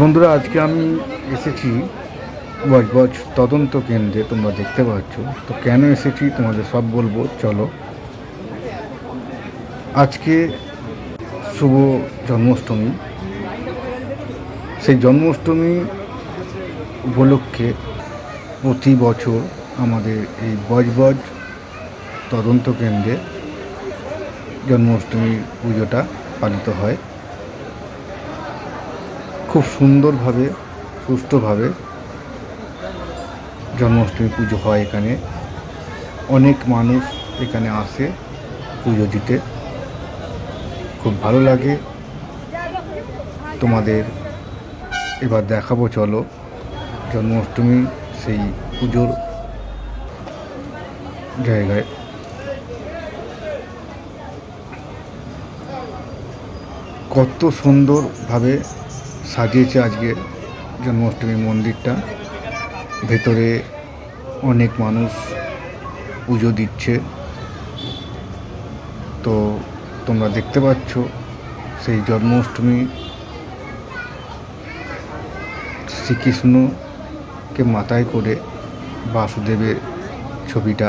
বন্ধুরা, আজকে আমি এসেছি বজবজ তদন্ত কেন্দ্রে, তোমরা দেখতে পাচ্ছ। তো কেন এসেছি তোমাদের সব বলব, চলো। আজকে শুভ জন্মাষ্টমী। সেই জন্মাষ্টমী উপলক্ষে প্রতি বছর আমাদের এই বজবজ তদন্ত কেন্দ্রে জন্মাষ্টমী পুজোটা পালিত হয়। খুব সুন্দরভাবে, সুষ্ঠুভাবে জন্মাষ্টমী পুজো হয় এখানে। অনেক মানুষ এখানে আসে পুজো দিতে। খুব ভালো লাগে। তোমাদের এবার দেখাবো, চলো। জন্মাষ্টমী সেই পুজোর জায়গায়। কত সুন্দরভাবে সাজিয়েছে আজকে জন্মাষ্টমী মন্দিরটা। ভেতরে অনেক মানুষ পুজো দিচ্ছে। তো তোমরা দেখতে পাচ্ছ সেই জন্মাষ্টমী শ্রীকৃষ্ণকে মাথায় করে বাসুদেবের ছবিটা।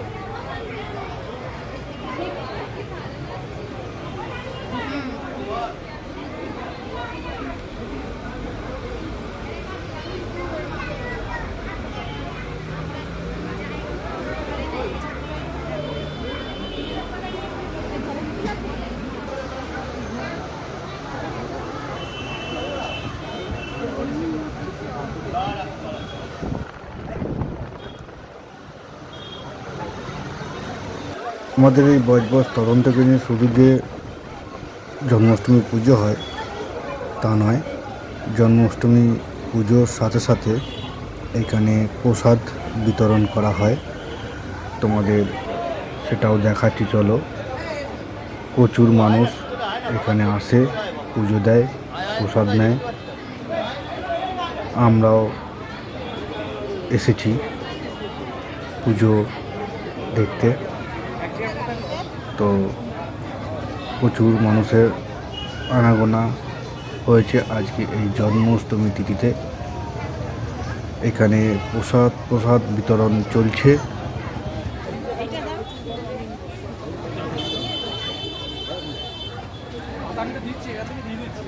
আমাদের এই বজবজ তদন্ত কেন্দ্রে শুধু যে জন্মাষ্টমী পুজো হয়, তা নয়, জন্মাষ্টমী পুজোর সাথে সাথে এখানে প্রসাদ বিতরণ করা হয়। তোমাদের সেটাও দেখাচ্ছি, চলো। প্রচুর মানুষ এখানে আসে, পুজো দেয়, প্রসাদ নেয়। আমরাও এসেছি পুজো দেখতে। তো প্রচুর মানুষের আনাগোনা হয়েছে আজকে এই জন্মাষ্টমী তিথিতে। এখানে প্রসাদ প্রসাদ বিতরণ চলছে।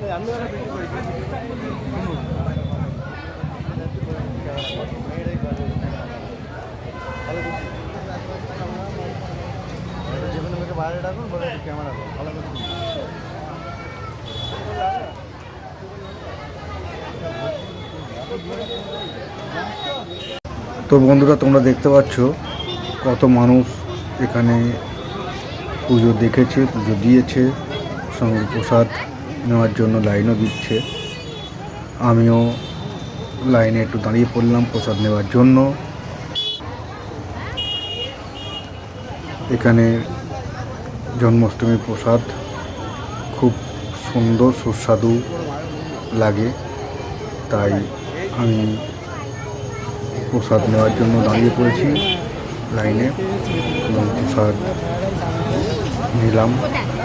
তো বন্ধুরা তোমরা দেখতে পাচ্ছ কত মানুষ এখানে পুজো দেখেছে পুজো দিয়েছে সঙ্গে প্রসাদ নেওয়ার জন্য লাইনও দিচ্ছে। আমিও লাইনে একটু দাঁড়িয়ে পড়লাম প্রসাদ নেওয়ার জন্য। এখানে জন্মাষ্টমীর প্রসাদ খুব সুন্দর, সুস্বাদু লাগে। তাই আমি প্রসাদ নেওয়ার জন্য দাঁড়িয়ে পড়েছি লাইনে এবং প্রসাদ নিলাম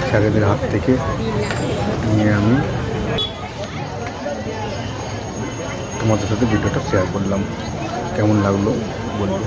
স্যারেদের হাত থেকে। নিয়ে আমি তোমাদের সাথে ভিডিওটা শেয়ার করলাম। কেমন লাগল বলবে?